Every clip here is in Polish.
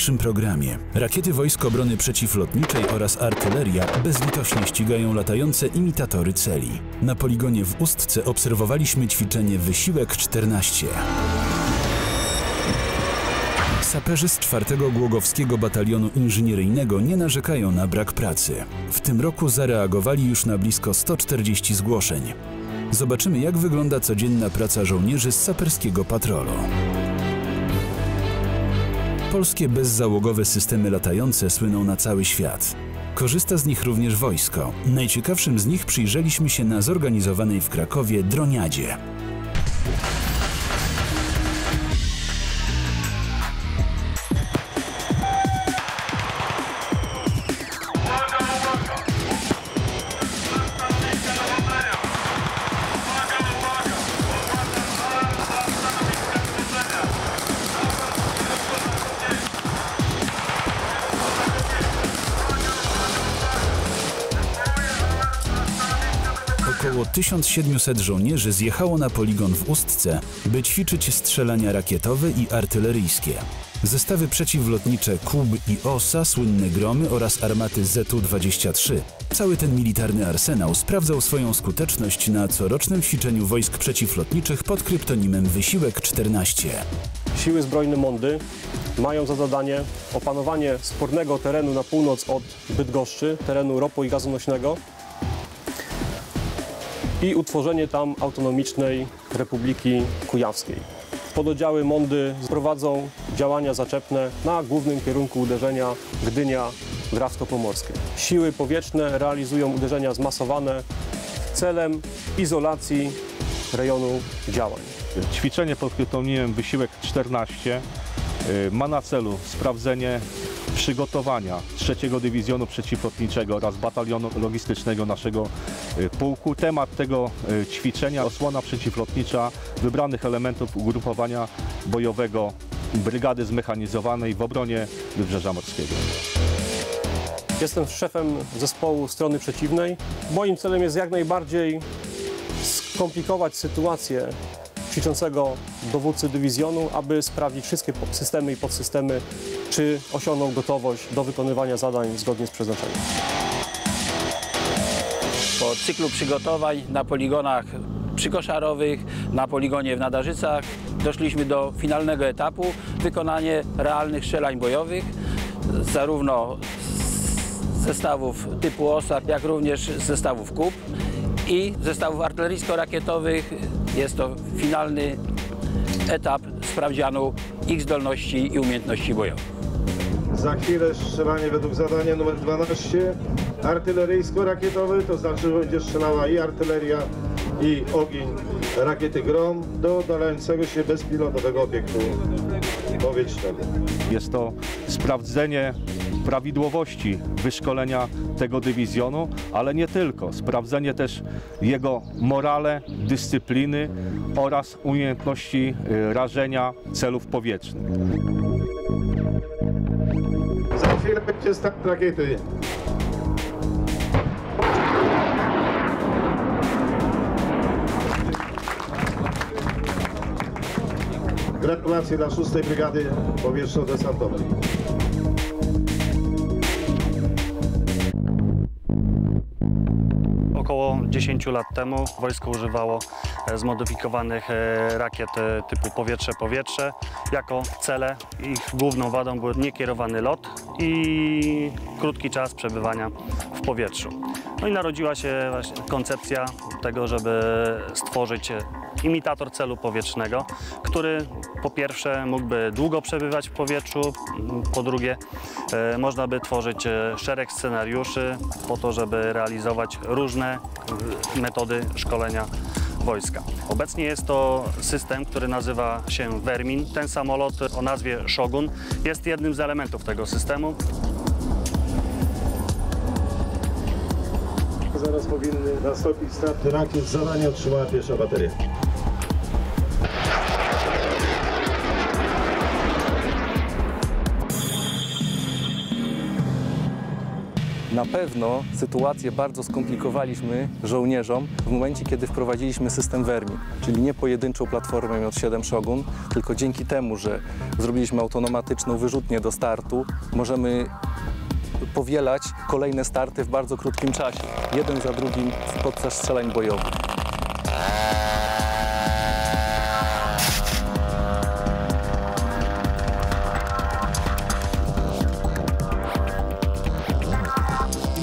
dzisiejszym programie. Rakiety Wojsk Obrony Przeciwlotniczej oraz artyleria bezlitośnie ścigają latające imitatory celi. Na poligonie w Ustce obserwowaliśmy ćwiczenie Wysiłek 14. Saperzy z 4 Głogowskiego Batalionu Inżynieryjnego nie narzekają na brak pracy. W tym roku zareagowali już na blisko 140 zgłoszeń. Zobaczymy, jak wygląda codzienna praca żołnierzy z saperskiego patrolu. Polskie bezzałogowe systemy latające słyną na cały świat. Korzysta z nich również wojsko. Najciekawszym z nich przyjrzeliśmy się na zorganizowanej w Krakowie droniadzie. 1700 żołnierzy zjechało na poligon w Ustce, by ćwiczyć strzelania rakietowe i artyleryjskie. Zestawy przeciwlotnicze KUB i OSA, słynne gromy oraz armaty ZU-23. Cały ten militarny arsenał sprawdzał swoją skuteczność na corocznym ćwiczeniu wojsk przeciwlotniczych pod kryptonimem Wysiłek 14. Siły Zbrojne Mondy mają za zadanie opanowanie spornego terenu na północ od Bydgoszczy, terenu ropo i gazonośnego i utworzenie tam autonomicznej Republiki Kujawskiej. Pododdziały Mondy prowadzą działania zaczepne na głównym kierunku uderzenia Gdynia, Drawsko-Pomorskie. Siły powietrzne realizują uderzenia zmasowane celem izolacji rejonu działań. Ćwiczenie pod kryptonimem Wysiłek 14 y, ma na celu sprawdzenie przygotowania trzeciego Dywizjonu Przeciwlotniczego oraz Batalionu Logistycznego naszego y, pułku. Temat tego y, ćwiczenia osłona przeciwlotnicza wybranych elementów ugrupowania bojowego Brygady Zmechanizowanej w obronie Wybrzeża Morskiego. Jestem szefem zespołu strony przeciwnej. Moim celem jest jak najbardziej skomplikować sytuację ćwiczącego dowódcy dywizjonu, aby sprawdzić wszystkie systemy i podsystemy, czy osiągną gotowość do wykonywania zadań zgodnie z przeznaczeniem. Po cyklu przygotowań na poligonach przykoszarowych, na poligonie w Nadarzycach doszliśmy do finalnego etapu wykonanie realnych strzelań bojowych, zarówno zestawów typu OSA, jak również zestawów KUB i zestawów artyleryjsko-rakietowych. Jest to finalny etap sprawdzianu ich zdolności i umiejętności bojowych. Za chwilę strzelanie według zadania numer 12 artyleryjsko-rakietowy, to znaczy, że będzie strzelała i artyleria i ogień rakiety Grom do oddalającego się bezpilotowego obiektu powietrznego. Jest to sprawdzenie prawidłowości wyszkolenia tego dywizjonu, ale nie tylko. Sprawdzenie też jego morale, dyscypliny oraz umiejętności y, rażenia celów powietrznych. Za chwilę będzie start rakiety. Gratulacje dla 6 Brygady Powietrzno-Desantowej. 10 lat temu wojsko używało zmodyfikowanych e, rakiet e, typu powietrze-powietrze jako cele. Ich główną wadą był niekierowany lot i krótki czas przebywania w powietrzu. No i narodziła się koncepcja tego, żeby stworzyć imitator celu powietrznego, który po pierwsze mógłby długo przebywać w powietrzu, po drugie e, można by tworzyć szereg scenariuszy po to, żeby realizować różne metody szkolenia wojska. Obecnie jest to system, który nazywa się Vermin. Ten samolot o nazwie Shogun jest jednym z elementów tego systemu. Zaraz powinny nastąpić starty rakiet. Zadanie otrzymała pierwsza bateria. Na pewno sytuację bardzo skomplikowaliśmy żołnierzom w momencie, kiedy wprowadziliśmy system Vermi, czyli nie pojedynczą platformę J7 Shogun, tylko dzięki temu, że zrobiliśmy automatyczną wyrzutnię do startu, możemy powielać kolejne starty w bardzo krótkim czasie, jeden za drugim podczas strzelań bojowych.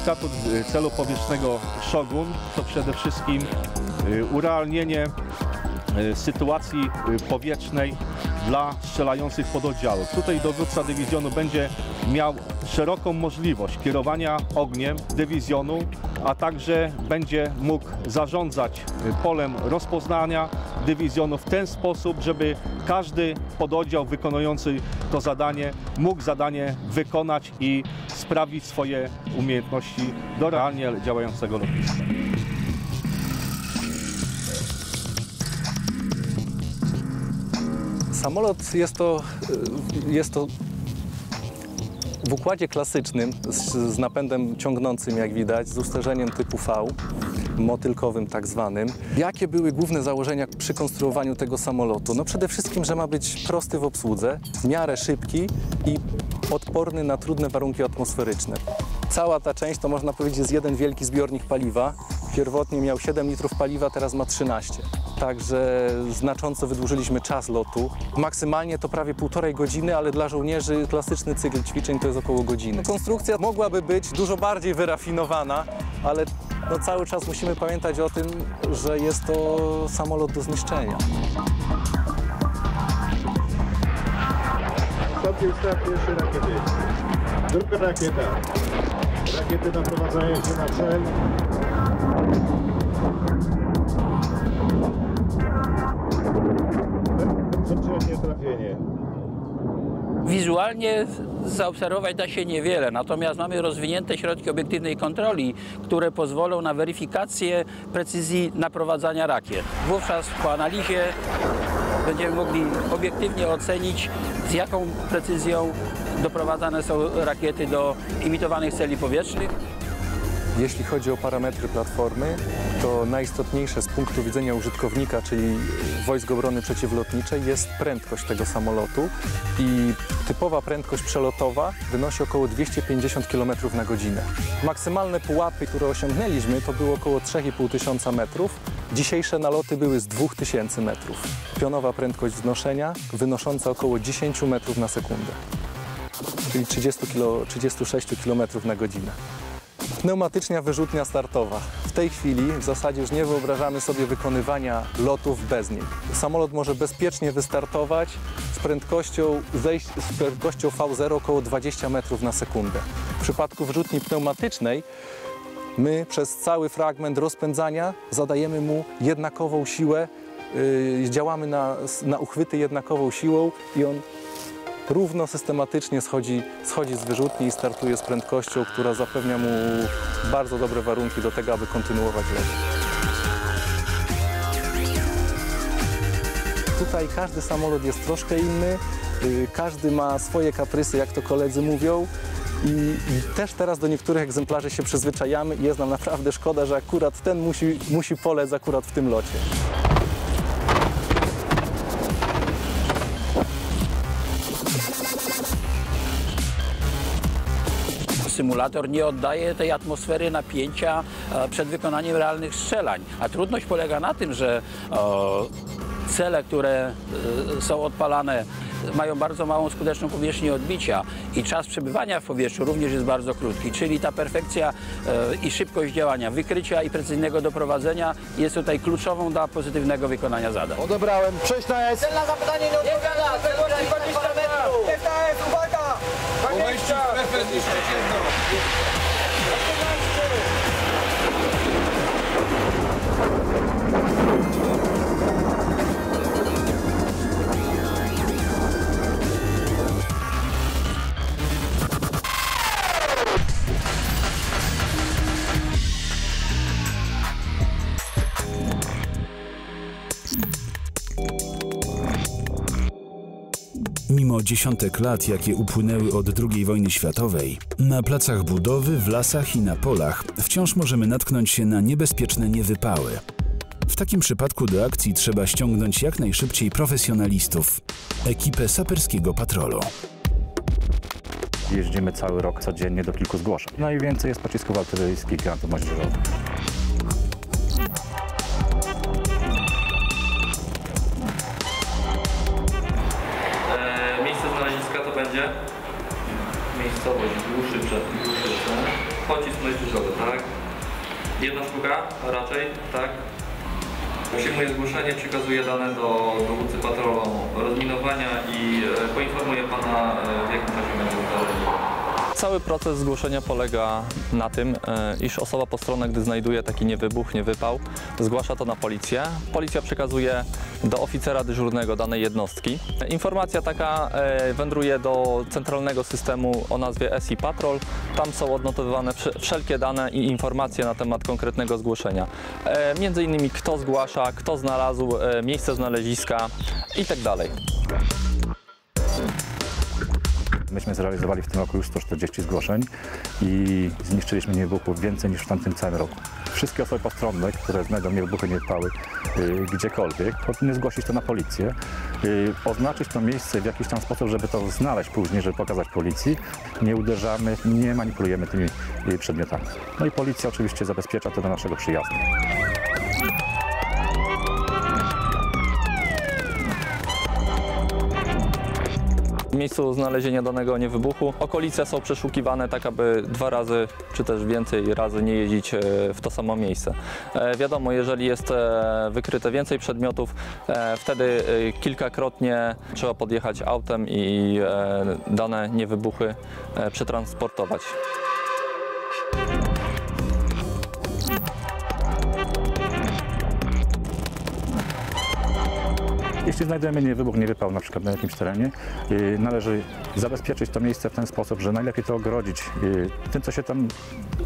Imitator y, celu powietrznego Shogun to przede wszystkim y, urealnienie y, sytuacji powietrznej dla strzelających pododdziałów. Tutaj dowódca dywizjonu będzie miał szeroką możliwość kierowania ogniem dywizjonu, a także będzie mógł zarządzać polem rozpoznania dywizjonu w ten sposób, żeby każdy pododdział wykonujący to zadanie mógł zadanie wykonać i sprawić swoje umiejętności do realnie działającego lotniska. Samolot jest to, y, jest to w układzie klasycznym z, z napędem ciągnącym, jak widać, z usterzeniem typu V, motylkowym tak zwanym. Jakie były główne założenia przy konstruowaniu tego samolotu? No przede wszystkim, że ma być prosty w obsłudze, w miarę szybki i odporny na trudne warunki atmosferyczne. Cała ta część to można powiedzieć jest jeden wielki zbiornik paliwa. Pierwotnie miał 7 litrów paliwa, teraz ma 13. Także znacząco wydłużyliśmy czas lotu. Maksymalnie to prawie półtorej godziny, ale dla żołnierzy klasyczny cykl ćwiczeń to jest około godziny. Konstrukcja mogłaby być dużo bardziej wyrafinowana, ale no cały czas musimy pamiętać o tym, że jest to samolot do zniszczenia. Ostatni start pierwszej rakiety. Druga rakieta. Rakiety naprowadzają się na cel. Poprzednie trafienie. Wizualnie zaobserwować da się niewiele, natomiast mamy rozwinięte środki obiektywnej kontroli, które pozwolą na weryfikację precyzji naprowadzania rakiet. Wówczas po analizie będziemy mogli obiektywnie ocenić, z jaką precyzją doprowadzane są rakiety do imitowanych celi powietrznych. Jeśli chodzi o parametry platformy, to najistotniejsze z punktu widzenia użytkownika, czyli Wojsk Obrony Przeciwlotniczej, jest prędkość tego samolotu i typowa prędkość przelotowa wynosi około 250 km na godzinę. Maksymalne pułapy, które osiągnęliśmy, to było około 3500 tysiąca metrów. Dzisiejsze naloty były z 2000 metrów. Pionowa prędkość wznoszenia wynosząca około 10 metrów na sekundę, czyli 30 kilo, 36 km na godzinę. Pneumatyczna wyrzutnia startowa. W tej chwili w zasadzie już nie wyobrażamy sobie wykonywania lotów bez niej. Samolot może bezpiecznie wystartować z prędkością, zejść z prędkością V0 około 20 metrów na sekundę. W przypadku wyrzutni pneumatycznej my przez cały fragment rozpędzania zadajemy mu jednakową siłę, yy, działamy na, na uchwyty jednakową siłą i on równo systematycznie schodzi, schodzi z wyrzutni i startuje z prędkością, która zapewnia mu bardzo dobre warunki do tego, aby kontynuować lot. Tutaj każdy samolot jest troszkę inny, y, każdy ma swoje kaprysy, jak to koledzy mówią. I, też teraz do niektórych egzemplarzy się przyzwyczajamy i jest nam naprawdę szkoda, że akurat ten musi, musi polec akurat w tym locie. Symulator nie oddaje tej atmosfery napięcia e, przed wykonaniem realnych strzelań. A trudność polega na tym, że o, cele, które e, są odpalane, mają bardzo małą skuteczną powierzchnię odbicia i czas przebywania w powietrzu również jest bardzo krótki, czyli ta perfekcja e, i szybkość działania, wykrycia i precyzyjnego doprowadzenia jest tutaj kluczową dla pozytywnego wykonania zadań. Odebrałem. Przejść na S. Cel na zapytanie nie odpowiada! Odległości 20 metrów! jest, uwaga! 20! Mimo dziesiątek lat, jakie upłynęły od II wojny światowej, na placach budowy, w lasach i na polach wciąż możemy natknąć się na niebezpieczne niewypały. W takim przypadku do akcji trzeba ściągnąć jak najszybciej profesjonalistów, ekipę saperskiego patrolu. Jeździmy cały rok codziennie do kilku zgłoszeń. Najwięcej jest pocisków artyleryjskich granatów moździerzowych. Jedna sztuka, raczej, tak? Przyjmuję zgłoszenie, przekazuję dane do dowódcy patrolu rozminowania i e, poinformuję Pana e, Cały proces zgłoszenia polega na tym, e, iż osoba postronna, gdy znajduje taki niewybuch, niewypał, zgłasza to na policję. Policja przekazuje do oficera dyżurnego danej jednostki. Informacja taka e, wędruje do centralnego systemu o nazwie SI Patrol. Tam są odnotowywane wsze- wszelkie dane i informacje na temat konkretnego zgłoszenia. E, Między innymi kto zgłasza, kto znalazł, miejsce znaleziska i tak. Myśmy zrealizowali w tym roku już 140 zgłoszeń i zniszczyliśmy niewybuchów więcej niż w tamtym całym roku. Wszystkie osoby postronne, które znajdą niewybuchy, niewypały y, gdziekolwiek, powinny zgłosić to na policję, y, oznaczyć to miejsce w jakiś tam sposób, żeby to znaleźć później, żeby pokazać policji. Nie uderzamy, nie manipulujemy tymi y, przedmiotami. No i policja oczywiście zabezpiecza to do naszego przyjazdu. Miejscu znalezienia danego niewybuchu okolice są przeszukiwane tak, aby dwa razy czy też więcej razy nie jeździć e, w to samo miejsce. E, Wiadomo, jeżeli jest e, wykryte więcej przedmiotów, wtedy kilkakrotnie trzeba podjechać autem i dane niewybuchy przetransportować. Jeśli znajdujemy niewybuch, niewypał na przykład na jakimś terenie, y, należy zabezpieczyć to miejsce w ten sposób, że najlepiej to ogrodzić y, tym, co się tam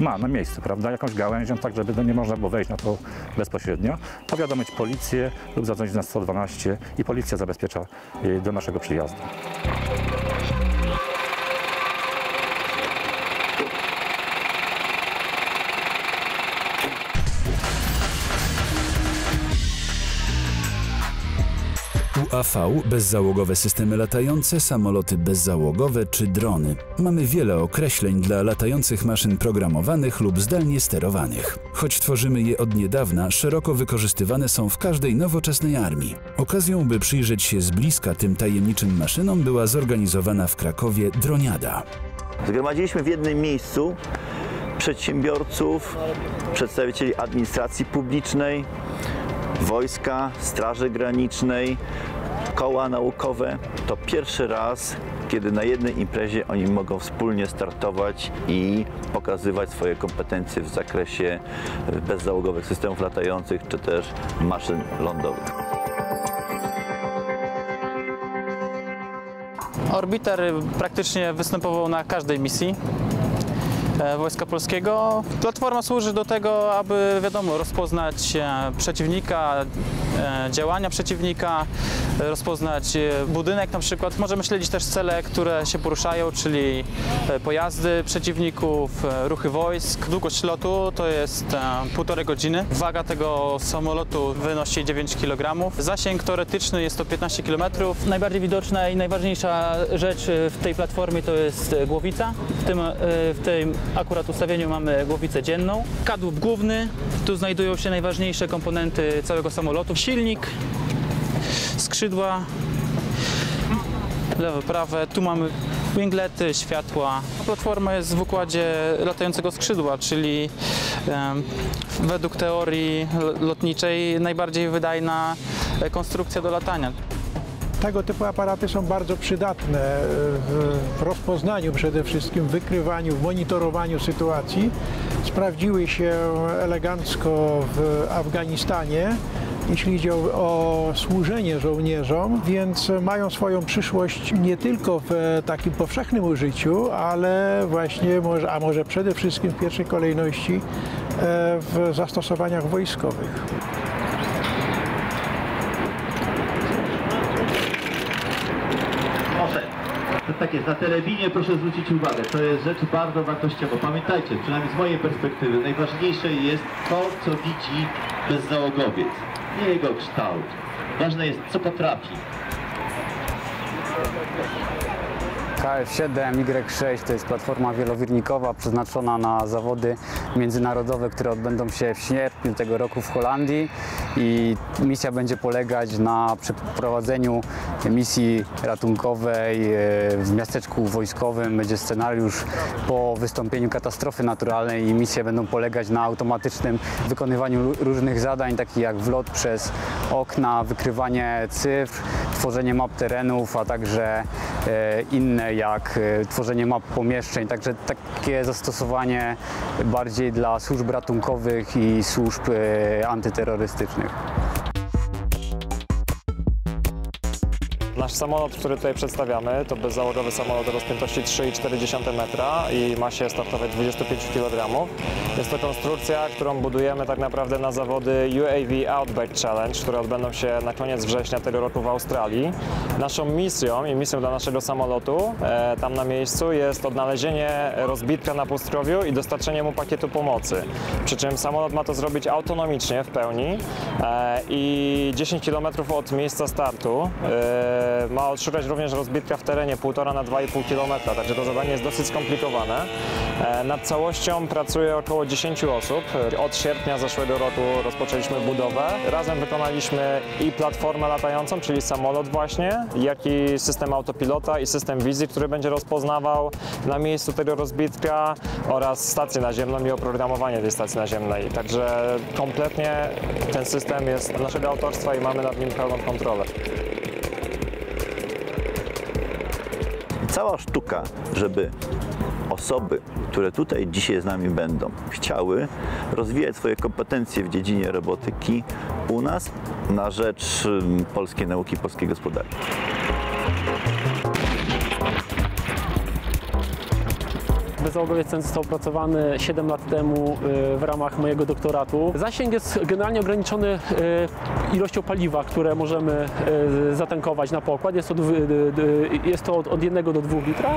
ma na miejscu, prawda? Jakąś gałęzią, tak żeby nie można było wejść na to bezpośrednio. Powiadomić policję lub zadzwonić na 112 i policja zabezpiecza y, do naszego przyjazdu. UAV, bezzałogowe systemy latające, samoloty bezzałogowe czy drony. Mamy wiele określeń dla latających maszyn programowanych lub zdalnie sterowanych. Choć tworzymy je od niedawna, szeroko wykorzystywane są w każdej nowoczesnej armii. Okazją, by przyjrzeć się z bliska tym tajemniczym maszynom była zorganizowana w Krakowie droniada. Zgromadziliśmy w jednym miejscu przedsiębiorców, przedstawicieli administracji publicznej, wojska, Straży Granicznej, koła naukowe. To pierwszy raz, kiedy na jednej imprezie oni mogą wspólnie startować i pokazywać swoje kompetencje w zakresie bezzałogowych systemów latających czy też maszyn lądowych. Orbiter praktycznie występował na każdej misji e, Wojska Polskiego. Platforma służy do tego, aby wiadomo, rozpoznać e, przeciwnika, e, działania przeciwnika, e, rozpoznać e, budynek na przykład. Możemy śledzić też cele, które się poruszają, czyli e, pojazdy przeciwników, e, ruchy wojsk. Długość lotu to jest e, półtorej godziny. Waga tego samolotu wynosi 9 kg. Zasięg teoretyczny jest to 15 km. Najbardziej widoczna i najważniejsza rzecz e, w tej platformie to jest e, głowica. W tym, e, w tym akurat ustawieniu mamy głowicę dzienną. Kadłub główny, tu znajdują się najważniejsze komponenty całego samolotu. Silnik, skrzydła, lewe, prawe. Tu mamy winglety, światła. Platforma jest w układzie latającego skrzydła, czyli według teorii lotniczej najbardziej wydajna konstrukcja do latania. Tego typu aparaty są bardzo przydatne w w rozpoznaniu przede wszystkim, w wykrywaniu, w monitorowaniu sytuacji. Sprawdziły się elegancko w Afganistanie, jeśli idzie o, o służenie żołnierzom, więc mają swoją przyszłość nie tylko w takim powszechnym użyciu, ale właśnie, może, a może przede wszystkim w pierwszej kolejności e, w zastosowaniach wojskowych. Tak jest. Na telewinie proszę zwrócić uwagę, to jest rzecz bardzo wartościowa. Pamiętajcie, przynajmniej z mojej perspektywy, najważniejsze jest to, co widzi bezzałogowiec, nie jego kształt. Ważne jest, co potrafi. KF7 Y6 to jest platforma wielowirnikowa przeznaczona na zawody międzynarodowe, które odbędą się w sierpniu tego roku w Holandii i misja będzie polegać na przeprowadzeniu misji ratunkowej e, w miasteczku wojskowym. Będzie scenariusz po wystąpieniu katastrofy naturalnej i misje będą polegać na automatycznym wykonywaniu różnych zadań, takich jak wlot przez okna, wykrywanie cyfr, tworzenie map terenów, a także e, inne jak e, tworzenie map pomieszczeń, także takie zastosowanie bardziej dla służb ratunkowych i służb e, antyterrorystycznych. Nasz samolot, który tutaj przedstawiamy, to bezzałogowy samolot o rozpiętości 3,4 metra i masie startowej 25 kg. Jest to konstrukcja, którą budujemy tak naprawdę na zawody UAV Outback Challenge, które odbędą się na koniec września tego roku w Australii. Naszą misją i misją dla naszego samolotu e, tam na miejscu jest odnalezienie rozbitka na pustkrowiu i dostarczenie mu pakietu pomocy. Przy czym samolot ma to zrobić autonomicznie w pełni e, i 10 km od miejsca startu e, ma odszukać również rozbitka w terenie 1,5 na 2,5 km, także to zadanie jest dosyć skomplikowane. E, Nad całością pracuje około 10 osób. Od sierpnia zeszłego roku rozpoczęliśmy budowę. Razem wykonaliśmy i platformę latającą, czyli samolot właśnie, jak i system autopilota i system wizji, który będzie rozpoznawał na miejscu tego rozbitka oraz stację naziemną i oprogramowanie tej stacji naziemnej. Także kompletnie ten system jest naszego autorstwa i mamy nad nim pełną kontrolę. Cała sztuka, żeby osoby, które tutaj dzisiaj z nami będą, chciały rozwijać swoje kompetencje w dziedzinie robotyki u nas na rzecz ym, polskiej nauki, polskiej gospodarki. Bezzałogowiec ten został opracowany 7 lat temu y, w ramach mojego doktoratu. Zasięg jest generalnie ograniczony y, ilością paliwa, które możemy y, zatankować na pokład. Jest to, y, jest to od, od 1 do 2 litra.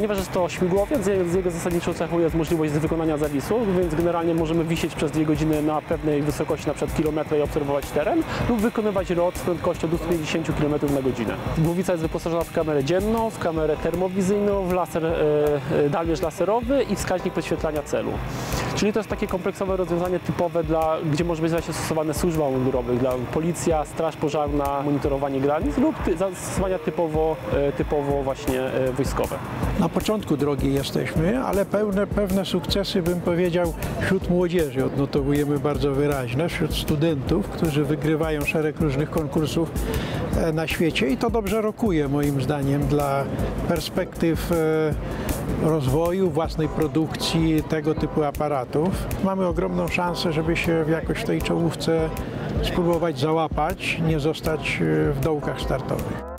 Ponieważ jest to śmigłowiec, z jego zasadniczą cechą jest możliwość wykonania zawisu, więc generalnie możemy wisieć przez dwie godziny na pewnej wysokości, na przykład kilometra i obserwować teren, lub wykonywać lot z prędkością do 150 km na godzinę. Głowica jest wyposażona w kamerę dzienną, w kamerę termowizyjną, w laser, e, e, dalmierz laserowy i wskaźnik podświetlania celu. Czyli to jest takie kompleksowe rozwiązanie typowe, dla, gdzie może być właśnie stosowane służbom mundurowych, dla policja, straż pożarna, monitorowanie granic lub ty, zastosowania typowo, e, typowo właśnie wojskowe. Na początku drogi jesteśmy, ale pełne, pewne sukcesy, bym powiedział, wśród młodzieży odnotowujemy bardzo wyraźne, wśród studentów, którzy wygrywają szereg różnych konkursów e, na świecie i to dobrze rokuje moim zdaniem dla perspektyw e, rozwoju, własnej produkcji tego typu aparatów. Mamy ogromną szansę, żeby się jakoś w tej czołówce spróbować załapać, nie zostać e, w dołkach startowych.